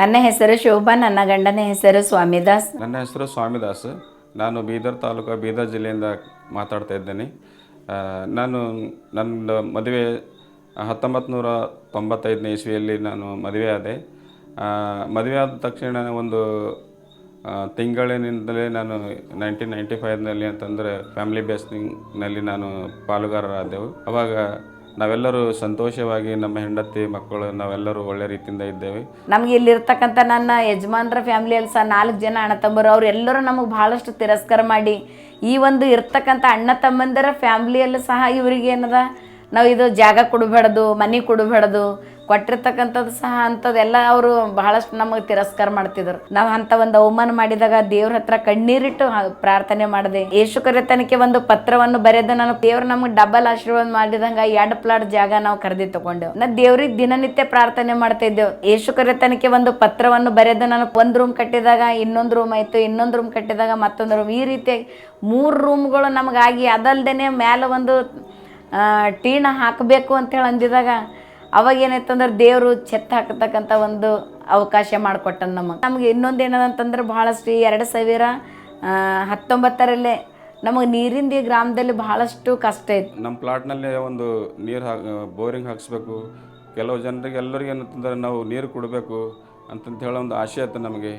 ನನ್ನ ಹೆಸರು ಶೋಭಾ, ನನ್ನ ಗಂಡನ ಹೆಸರು ಸ್ವಾಮಿದಾಸ್. ನನ್ನ ಹೆಸರು ಸ್ವಾಮಿದಾಸ್. ನಾನು ಬೀದರ್ ತಾಲೂಕು, ಬೀದರ್ ಜಿಲ್ಲೆಯಿಂದ ಮಾತಾಡ್ತಾ ಇದ್ದೇನೆ. ನಾನು ನನ್ನ ಮದುವೆ ಹತ್ತೊಂಬತ್ತು ನೂರ ತೊಂಬತ್ತೈದನೇ ಇಸ್ವಿಯಲ್ಲಿ ನಾನು ಮದುವೆ ಆದೆ. ಮದುವೆ ಆದ ತಕ್ಷಣ ಒಂದು ತಿಂಗಳಿನಿಂದಲೇ ನಾನು ನೈನ್ಟೀನ್ ನೈಂಟಿ ಫೈವ್ನಲ್ಲಿ ಅಂತಂದರೆ ಫ್ಯಾಮಿಲಿ ಬೇಸ್ನಿಂಗ್ನಲ್ಲಿ ನಾನು ಪಾಲುಗಾರರಾದೆವು. ಅವಾಗ ನಾವೆಲ್ಲರೂ ಸಂತೋಷವಾಗಿ ನಮ್ಮ ಹೆಂಡತಿ ಮಕ್ಕಳು, ನಾವೆಲ್ಲರೂ ಒಳ್ಳೆ ರೀತಿಯಿಂದ ಇದ್ದೇವೆ. ನಮ್ಗೆ ಇಲ್ಲಿರ್ತಕ್ಕಂಥ ನನ್ನ ಯಜಮಾನ್ರ ಫ್ಯಾಮಿಲಿಯಲ್ಲಿ ಸಹ ನಾಲ್ಕು ಜನ ಅಣ್ಣ ತಮ್ಮರು, ಅವ್ರು ಎಲ್ಲರೂ ನಮಗೆ ಬಹಳಷ್ಟು ತಿರಸ್ಕಾರ ಮಾಡಿ ಈ ಒಂದು ಇರ್ತಕ್ಕಂಥ ಅಣ್ಣ ತಮ್ಮಂದಿರ ಫ್ಯಾಮ್ಲಿಯಲ್ಲೂ ಸಹ ಇವರಿಗೆ ಏನದ, ನಾವು ಇದು ಜಾಗ ಕೊಡಬೇಡದು, ಮನೆ ಕೊಡಬೇಡದು ಕೊಟ್ಟಿರ್ತಕ್ಕಂಥದ್ದು ಸಹ ಅಂಥದ್ದೆಲ್ಲ ಅವರು ಬಹಳಷ್ಟು ನಮಗೆ ತಿರಸ್ಕಾರ ಮಾಡ್ತಿದ್ರು ನಾವು ಅಂತ ಒಂದು ಅವಮಾನ ಮಾಡಿದಾಗ ದೇವ್ರ ಹತ್ರ ಕಣ್ಣೀರಿಟ್ಟು ಪ್ರಾರ್ಥನೆ ಮಾಡಿದೆ. ಯೇಸು ಕರೆತನಕ್ಕೆ ಒಂದು ಪತ್ರವನ್ನು ಬರೆದು ನಾನು ದೇವ್ರು ನಮಗೆ ಡಬಲ್ ಆಶೀರ್ವಾದ ಮಾಡಿದಂಗ ಎರಡು ಪ್ಲಾಟ್ ಜಾಗ ನಾವು ಖರೀದಿ ತಗೊಂಡೆವು. ನಾ ದೇವ್ರಿಗೆ ದಿನನಿತ್ಯ ಪ್ರಾರ್ಥನೆ ಮಾಡ್ತಾ ಇದ್ದೆವು. ಯೇಸು ಕರೆತನಕ್ಕೆ ಒಂದು ಪತ್ರವನ್ನು ಬರೆದು ನಾನು ಒಂದು ರೂಮ್ ಕಟ್ಟಿದಾಗ ಇನ್ನೊಂದು ರೂಮ್ ಆಯಿತು, ಇನ್ನೊಂದು ರೂಮ್ ಕಟ್ಟಿದಾಗ ಮತ್ತೊಂದು ರೂಮ್ ಈ ರೀತಿಯಾಗಿ ಮೂರು ರೂಮ್ಗಳು ನಮಗಾಗಿ ಅದಲ್ದೇನೆ ಮೇಲೆ ಒಂದು ಟೀಣ ಹಾಕಬೇಕು ಅಂತೇಳಿ ಅಂದಿದಾಗ ಅವಾಗ ಏನಾಯ್ತು ಅಂದ್ರೆ ದೇವರು ಚೆತ್ತ ಹಾಕತಕ್ಕಂಥ ಒಂದು ಅವಕಾಶ ಮಾಡಿಕೊಟ್ಟನು ನಮಗೆ. ನಮಗೆ ಇನ್ನೊಂದು ಏನದಂತಂದ್ರೆ ಭಾಳಷ್ಟು ಎರಡು ಸಾವಿರ ಹತ್ತೊಂಬತ್ತರಲ್ಲೇ ನಮಗೆ ನೀರಿಂದ ಗ್ರಾಮದಲ್ಲಿ ಬಹಳಷ್ಟು ಕಷ್ಟ ಇತ್ತು ನಮ್ಮ ಪ್ಲಾಟ್ನಲ್ಲಿ ಒಂದು ನೀರು ಬೋರಿಂಗ್ ಹಾಕಿಸ್ಬೇಕು. ಕೆಲವು ಜನರಿಗೆ ಎಲ್ಲರಿಗೆ ಏನಂತಂದ್ರೆ ನಾವು ನೀರು ಕೊಡಬೇಕು ಅಂತಂತ ಹೇಳೋ ಒಂದು ಆಸೆ ಆಯ್ತು ನಮಗೆ.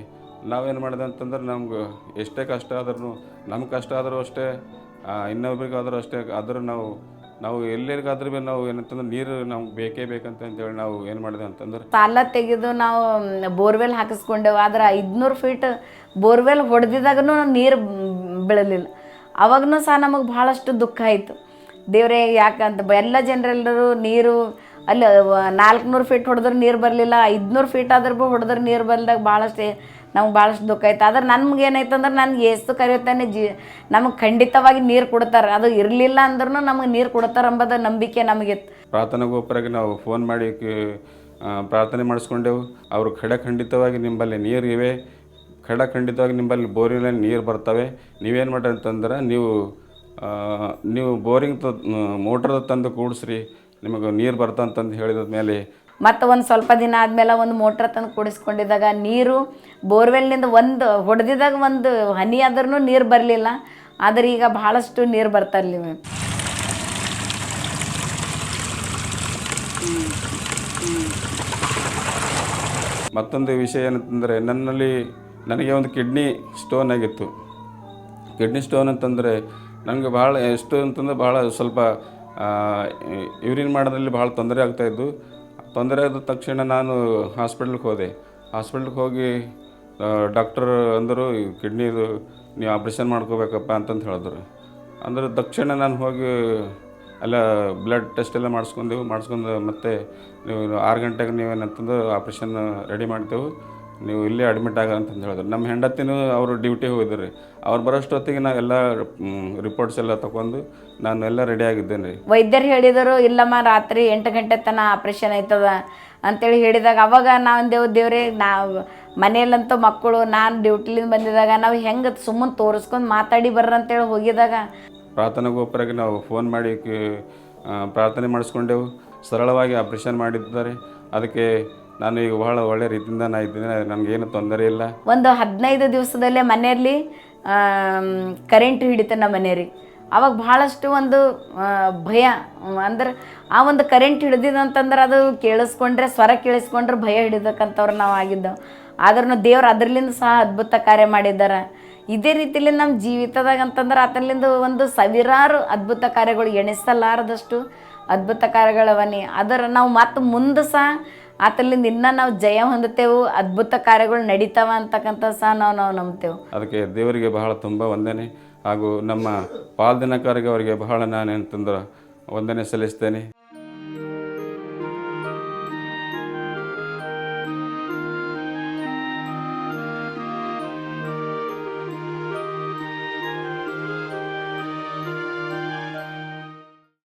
ನಾವೇನು ಮಾಡಿದೆ ಅಂತಂದ್ರೆ ನಮ್ಗೆ ಎಷ್ಟೇ ಕಷ್ಟ ಆದ್ರೂ ನಮ್ಗೆ ಕಷ್ಟ ಆದರೂ ಅಷ್ಟೇ ಇನ್ನೊಬ್ರಿಗಾದ್ರೂ ಅಷ್ಟೇ ಆದರೂ ನಾವು ನಾವು ಎಲ್ಲರಿಗಾದ್ರೂ ನಾವು ಏನಂತಂದ್ರೆ ನೀರು ನಮ್ಗೆ ಬೇಕೇ ಬೇಕಂತ ಅಂತೇಳಿ ನಾವು ಏನು ಮಾಡಿದೆ ಅಂತಂದ್ರೆ ಸಾಲ ತೆಗೆದು ನಾವು ಬೋರ್ವೆಲ್ ಹಾಕಿಸ್ಕೊಂಡೆವು. ಆದ್ರೆ ಐದುನೂರು ಫೀಟ್ ಬೋರ್ವೆಲ್ ಹೊಡೆದಿದಾಗೂ ನೀರು ಬೀಳಲಿಲ್ಲ. ಅವಾಗೂ ಸಹ ನಮಗೆ ಭಾಳಷ್ಟು ದುಃಖ ಆಯಿತು. ದೇವರೇ, ಯಾಕಂತ ಎಲ್ಲ ಜನರೆಲ್ಲರೂ ನೀರು, ಅಲ್ಲಿ ನಾಲ್ಕುನೂರು ಫೀಟ್ ಹೊಡೆದ್ರೆ ನೀರು ಬರಲಿಲ್ಲ, ಐದುನೂರು ಫೀಟ್ ಆದ್ರೂ ಭೀ ಹೊಡೆದ್ರೆ ನೀರು ಬಲ್ದಾಗ ಭಾಳಷ್ಟು ನಮ್ಗೆ ಭಾಳಷ್ಟು ದುಃಖ ಆಯ್ತು. ಆದ್ರೆ ನಮ್ಗೆ ಏನಾಯ್ತಂದ್ರೆ ನನ್ಗೆ ಎಷ್ಟು ಕರೆಯುತ್ತಾನೆ, ಜಿ, ನಮಗೆ ಖಂಡಿತವಾಗಿ ನೀರು ಕೊಡ್ತಾರೆ. ಅದು ಇರಲಿಲ್ಲ ಅಂದ್ರೂ ನಮಗೆ ನೀರು ಕೊಡ್ತಾರೆ ಅಂಬದ ನಂಬಿಕೆ ನಮಗೆ. ಪ್ರಾರ್ಥನಾ ಗೋಪುರಕ್ಕೆ ನಾವು ಫೋನ್ ಮಾಡಿ ಪ್ರಾರ್ಥನೆ ಮಾಡಿಸ್ಕೊಂಡೆವು. ಅವರು ಖಡಖಂಡಿತವಾಗಿ ನಿಂಬಲ್ಲಿ ನೀರು ಇವೆ. ಖಡ ಖಂಡಿತವಾಗಿ ನಿಂಬಲ್ಲಿ ಬೋರಿನಲ್ಲಿ ನೀರು ಬರ್ತವೆ. ನೀವೇನು ಮಾಡ್ರಿ ಅಂತಂದ್ರೆ, ನೀವು ನೀವು ಬೋರಿಂಗ್ ತ ಮೋಟ್ರ್ ತಂದು ಕೂಡಿಸ್ರಿ. ನಿಮಗೆ ನೀರು ಬರ್ತಂತಂದು ಹೇಳಿದ ಮೇಲೆ ಮತ್ತು ಒಂದು ಸ್ವಲ್ಪ ದಿನ ಆದಮೇಲೆ ಒಂದು ಮೋಟ್ರ್ ತಂದು ಕುಡಿಸ್ಕೊಂಡಿದ್ದಾಗ ನೀರು ಬೋರ್ವೆಲ್ನಿಂದ ಒಂದು ಹೊಡೆದಿದ್ದಾಗ ಒಂದು ಹನಿ ಆದ್ರೂ ನೀರು ಬರಲಿಲ್ಲ. ಆದರೆ ಈಗ ಭಾಳಷ್ಟು ನೀರು ಬರ್ತಾರಲ್ಲಿ ಮತ್ತೊಂದು ವಿಷಯ ಏನಂತಂದರೆ, ನನ್ನಲ್ಲಿ ನನಗೆ ಒಂದು ಕಿಡ್ನಿ ಸ್ಟೋನ್ ಆಗಿತ್ತು. ಕಿಡ್ನಿ ಸ್ಟೋನ್ ಅಂತಂದರೆ ನನಗೆ ಭಾಳ ಎಷ್ಟು ಅಂತಂದ್ರೆ ಭಾಳ ಸ್ವಲ್ಪ ಯೂರಿನ್ ಮಾಡೋದ್ರಲ್ಲಿ ಭಾಳ ತೊಂದರೆ ಆಗ್ತಾಯಿದ್ದು ತೊಂದರೆ ಆದ ತಕ್ಷಣ ನಾನು ಹಾಸ್ಪಿಟ್ಲಿಗೆ ಹೋದೆ. ಹಾಸ್ಪಿಟ್ಲಿಗೆ ಹೋಗಿ ಡಾಕ್ಟರ್ ಅಂದರು ಕಿಡ್ನಿದು ನೀವು ಆಪ್ರೇಷನ್ ಮಾಡ್ಕೋಬೇಕಪ್ಪ ಅಂತಂದು ಹೇಳಿದ್ರು. ಅಂದ್ರೆ ತಕ್ಷಣ ನಾನು ಹೋಗಿ, ಅಲ್ಲ ಬ್ಲಡ್ ಟೆಸ್ಟ್ ಎಲ್ಲ ಮಾಡಿಸ್ಕೊಂಡೆವು. ಮಾಡಿಸ್ಕೊಂಡು ಮತ್ತೆ ನೀವು ಆರು ಗಂಟೆಗೆ ನೀವೇನಂತಂದು ಆಪ್ರೇಷನ್ ರೆಡಿ ಮಾಡ್ತೇವೆ. ನೀವು ಇಲ್ಲೇ ಅಡ್ಮಿಟ್ ಆಗ ಅಂತಂದು ಹೇಳಿದ್ರು. ನಮ್ಮ ಹೆಂಡತಿನೂ ಅವರು ಡ್ಯೂಟಿ ಹೋಗಿದ್ರು. ಅವ್ರು ಬರೋಷ್ಟೊತ್ತಿಗೆ ಎಲ್ಲ ರಿಪೋರ್ಟ್ಸ್ ಎಲ್ಲ ತಗೊಂಡು ನಾನು ಎಲ್ಲ ರೆಡಿ ಆಗಿದ್ದೇನೆ. ರೀ ವೈದ್ಯರು ಹೇಳಿದರು ಇಲ್ಲಮ್ಮ ರಾತ್ರಿ ಎಂಟು ಗಂಟೆ ತನಕ ಆಪ್ರೇಷನ್ ಆಯ್ತದ ಅಂತೇಳಿ ಹೇಳಿದಾಗ ಅವಾಗ ನಾವು ದೇವ್ ದೇವ್ರೆ ನಾವು ಮನೆಯಲ್ಲಂತೂ ಮಕ್ಕಳು ನಾನು ಡ್ಯೂಟಿಲಿಂದ ಬಂದಿದಾಗ ನಾವು ಹೆಂಗೆ ಸುಮ್ಮನೆ ತೋರಿಸ್ಕೊಂಡು ಮಾತಾಡಿ ಬರ್ರಿ ಅಂತೇಳಿ ಹೋಗಿದಾಗ ಪ್ರಾರ್ಥನಾ ಗೋಪುರಕ್ಕೆ ನಾವು ಫೋನ್ ಮಾಡಿ ಪ್ರಾರ್ಥನೆ ಮಾಡಿಸ್ಕೊಂಡೆವು. ಸರಳವಾಗಿ ಆಪ್ರೇಷನ್ ಮಾಡಿದ್ದಾರೆ. ಅದಕ್ಕೆ ನಾನು ಈಗ ಬಹಳ ಒಳ್ಳೆ ರೀತಿಯಿಂದ ನಾ ಇದ್ದೀನಿ ನನಗೇನು ತೊಂದರೆ ಇಲ್ಲ. ಒಂದು ಹದಿನೈದು ದಿವಸದಲ್ಲೇ ಮನೆಯಲ್ಲಿ ಕರೆಂಟ್ ಹಿಡಿತು ನಮ್ಮ ಮನೆಯಲ್ಲಿ ಅವಾಗ ಭಾಳಷ್ಟು ಒಂದು ಭಯ, ಅಂದ್ರೆ ಆ ಒಂದು ಕರೆಂಟ್ ಹಿಡಿದಿದಂತಂದ್ರೆ ಅದು ಕೇಳಿಸ್ಕೊಂಡ್ರೆ, ಸ್ವರ ಕೇಳಿಸ್ಕೊಂಡ್ರೆ ಭಯ ಹಿಡಿದಕ್ಕಂಥವ್ರು ನಾವು ಆಗಿದ್ದೆವು. ಆದ್ರೂ ದೇವ್ರು ಅದರ್ಲಿಂದ ಸಹ ಅದ್ಭುತ ಕಾರ್ಯ ಮಾಡಿದ್ದಾರೆ. ಇದೇ ರೀತಿಲಿ ನಮ್ಮ ಜೀವಿತದಾಗ ಅಂತಂದ್ರೆ ಅದರಲ್ಲಿಂದ ಒಂದು ಸಾವಿರಾರು ಅದ್ಭುತ ಕಾರ್ಯಗಳು ಎಣಿಸಲಾರದಷ್ಟು ಅದ್ಭುತ ಕಾರ್ಯಗಳವನಿ ಅದರ ನಾವು ಮತ್ತೆ ಮುಂದೆ ಸಹ ಆತಲ್ಲಿಂದ ಇನ್ನೂ ನಾವು ಜಯ ಹೊಂದುತ್ತೇವೆ, ಅದ್ಭುತ ಕಾರ್ಯಗಳು ನಡೀತಾವ ಅಂತಕ್ಕಂಥ ಸಹ ನಾವು ನಾವು ನಂಬ್ತೇವೆ. ಅದಕ್ಕೆ ದೇವರಿಗೆ ಬಹಳ ತುಂಬ ವಂದನೆ. ಹಾಗೂ ನಮ್ಮ ಪಾಲ್ದಿನಕಾರಿಗೆ ಅವರಿಗೆ ಬಹಳ ನಾನು ಅಂತಂದ್ರೆ ವಂದನೆ ಸಲ್ಲಿಸ್ತೇನೆ.